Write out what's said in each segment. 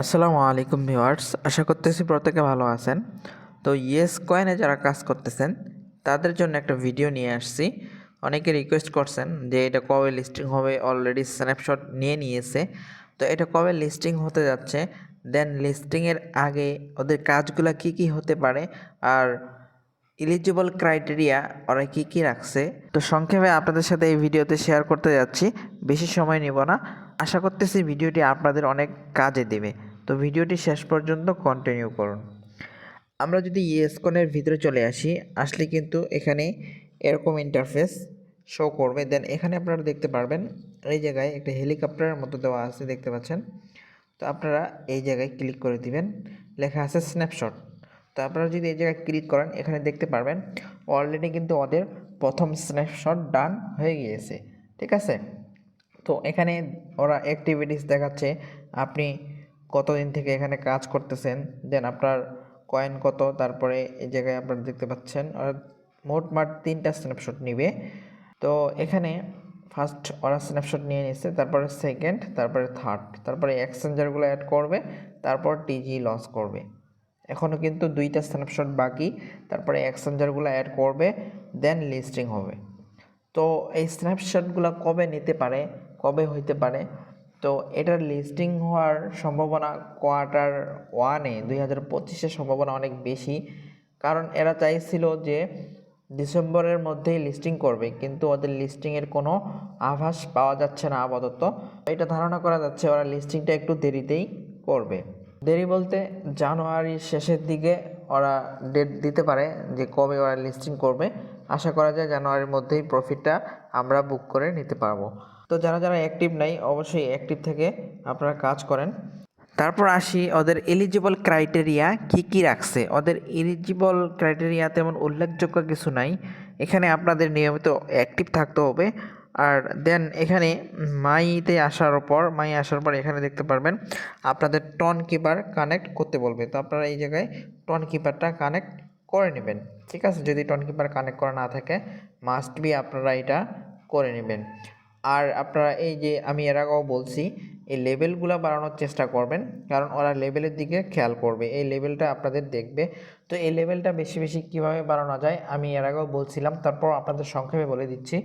আসসালামু আলাইকুম ভিউয়ার্স, আশা করতেছি প্রত্যেকে ভালো আছেন। তো ইয়েস কয়েনে যারা কাজ করতেছেন, তাদের জন্য একটা ভিডিও নিয়ে আসছি। অনেকে রিকোয়েস্ট করছেন যে এটা কবে লিস্টিং হবে অলরেডি স্ন্যাপশট নিয়ে নিয়েছে। তো এটা কবে লিস্টিং হতে যাচ্ছে দেন লিস্টিংয়ের আগে ওদের কাজগুলো কি কি হতে পারে, আর ইলিজিবল ক্রাইটেরিয়া ওরা কী কী রাখছে। তো সংক্ষেপে আপনাদের সাথে এই ভিডিওতে শেয়ার করতে যাচ্ছি, বেশি সময় নেব না। আশা করতেছি ভিডিওটি আপনাদের অনেক কাজে দেবে। তো ভিডিওটি শেষ পর্যন্ত কন্টিনিউ করুন। আমরা যদি ইয়েসকনের ভিতরে চলে আসি, আসলে কিন্তু এখানে এরকম ইন্টারফেস শো করবে। দেন এখানে আপনারা দেখতে পারবেন, এই জায়গায় একটা হেলিকপ্টারের মতো দেওয়া আছে, দেখতে পাচ্ছেন? তো আপনারা এই জায়গায় ক্লিক করে দিবেন, লেখা আছে স্ন্যাপশট তো আপনারা যদি এই জায়গায় ক্লিক করেন, এখানে দেখতে পারবেন অলরেডি কিন্তু ওদের প্রথম স্ন্যাপশট ডান হয়ে গিয়েছে। ঠিক আছে? তো এখানে ওরা অ্যাক্টিভিটিস দেখাচ্ছে, আপনি কতদিন থেকে এখানে কাজ করতেছেন দেন আপনার কয়েন কত, তারপরে এই জায়গায় আপনারা দেখতে পাচ্ছেন, ওরা মোটমাট তিনটা স্ন্যাপশট নিবে। তো এখানে ফার্স্ট ওরা স্ন্যাপশট নিয়ে নিচ্ছে তারপরে সেকেন্ড তারপরে থার্ড তারপরে এক্সচেঞ্জারগুলো অ্যাড করবে, তারপর টিজি লস করবে। এখনও কিন্তু দুইটা স্ন্যাপশট বাকি, তারপরে এক্সচেঞ্জারগুলো অ্যাড করবে দেন লিস্টিং হবে। তো এই স্ন্যাপশটগুলো কবে নিতে পারে কবে হইতে পারে? তো এটার লিস্টিং হওয়ার সম্ভাবনা কোয়ার্টার ওয়ানে দুই হাজার পঁচিশের সম্ভাবনা অনেক বেশি। কারণ এরা চাইছিল যে ডিসেম্বরের মধ্যেই লিস্টিং করবে, কিন্তু ওদের লিস্টিংয়ের কোনো আভাস পাওয়া যাচ্ছে না আপাতত। এটা ধারণা করা যাচ্ছে ওরা লিস্টিংটা একটু দেরিতেই করবে। দেরি বলতে জানুয়ারির শেষের দিকে ওরা ডেট দিতে পারে যে কবে ওরা লিস্টিং করবে। আশা করা যায় জানুয়ারির মধ্যেই প্রফিটটা আমরা বুক করে নিতে পারব। তো যারা যারা অ্যাক্টিভ নাই, অবশ্যই অ্যাক্টিভ থেকে আপনারা কাজ করেন। তারপর আসি, ওদের এলিজিবল ক্রাইটেরিয়া কি কি রাখছে? ওদের এলিজিবল ক্রাইটেরিয়া তেমন উল্লেখযোগ্য কিছু নাই। এখানে আপনাদের নিয়মিত অ্যাক্টিভ থাকতে হবে। আর দেন এখানে মাইতে আসার পর, মাই আসার পর এখানে দেখতে পারবেন, আপনাদের টন কিপার কানেক্ট করতে বলবে। তো আপনারা এই জায়গায় টন কিপারটা কানেক্ট করে নেবেন, ঠিক আছে? যদি টন কিপার কানেক্ট করা না থাকে মাস্ট বি আপনারা এটা করে নেবেন। আর আপনারা এই যে আমি এর আগেও বলছি, এই লেভেলগুলো বাড়ানোর চেষ্টা করবেন, কারণ ওরা লেভেলের দিকে খেয়াল করবে। এই লেভেলটা আপনাদের দেখবে। তো এই লেভেলটা বেশি বেশি কীভাবে বাড়ানো যায়, আমি এর আগেও বলছিলাম, তারপর আপনাদের সংক্ষেপে বলে দিচ্ছি।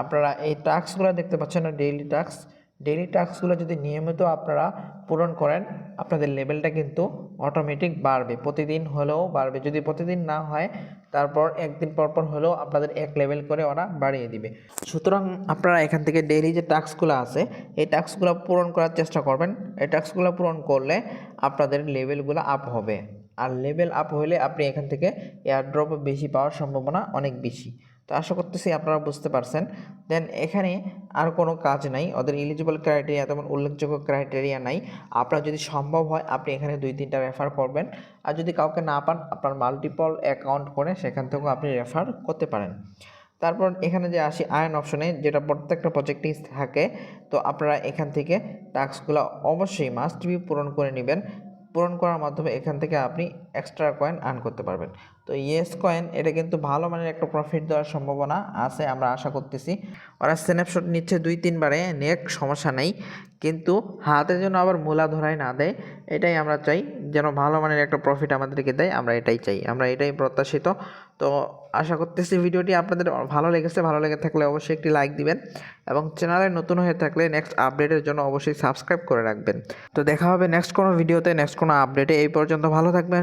আপনারা এই টাস্কগুলো দেখতে পাচ্ছেন না ডেইলি টাস্ক ডেইলি টাস্কগুলো যদি নিয়মিত আপনারা পূরণ করেন, আপনাদের লেভেলটা কিন্তু অটোমেটিক বাড়বে। প্রতিদিন হলেও বাড়বে। যদি প্রতিদিন না হয়, তারপর একদিন পর পর হলেও আপনাদের এক লেভেল করে ওরা বাড়িয়ে দিবে। সুতরাং আপনারা এখান থেকে ডেইলি যে টাস্কগুলো আছে, এই টাস্কগুলো পূরণ করার চেষ্টা করবেন। এই টাস্কগুলো পূরণ করলে আপনাদের লেভেলগুলো আপ হবে। আর লেভেল আপ হলে আপনি এখান থেকে এয়ারড্রপ বেশি পাওয়ার সম্ভাবনা অনেক বেশি। তো আশা করতেছি আপনারা বুঝতে পারছেন। দেন এখানে আর কোনো কাজ নাই। ওদের এলিজিবল ক্রাইটেরিয়া তেমন উল্লেখযোগ্য ক্রাইটেরিয়া নাই। আপনার যদি সম্ভব হয়, আপনি এখানে দুই, তিনটা রেফার করবেন। আর যদি কাউকে না পান, আপনার মাল্টিপল অ্যাকাউন্ট করে সেখান থেকেও আপনি রেফার করতে পারেন। তারপর এখানে যে আসি আয়ন অপশনে যেটা প্রত্যেকটা প্রজেক্টেই থাকে, তো আপনারা এখান থেকে টাস্কগুলো অবশ্যই মাস্ট বি পূরণ করে নেবেন। পূরণ করার মাধ্যমে এখান থেকে আপনি এক্সট্রা কয়েন আর্ন করতে পারবেন। তো ইয়েস কয়েন এটা কিন্তু ভালো মানের একটা প্রফিট দেওয়ার সম্ভাবনা আছে আমরা আশা করতেছি। ওরা স্ন্যাপশট নিচ্ছে দুই, তিনবারে, নেক, সমস্যা নেই। কিন্তু হাতে যেন আবার মূলা ধরাই না দেয়, এটাই আমরা চাই। যেন ভালো মানের একটা প্রফিট আমাদেরকে দেয়, আমরা এটাই চাই, আমরা এটাই প্রত্যাশিত। তো আশা করতেছি ভিডিওটি আপনাদের ভালো লেগেছে। ভালো লেগে থাকলে অবশ্যই একটি লাইক দিবেন এবং চ্যানেলে নতুন হয়ে থাকলে নেক্সট আপডেটের জন্য অবশ্যই সাবস্ক্রাইব করে রাখবেন। তো দেখা হবে নেক্সট কোনো ভিডিওতে নেক্সট কোনো আপডেটে এই পর্যন্ত ভালো থাকবেন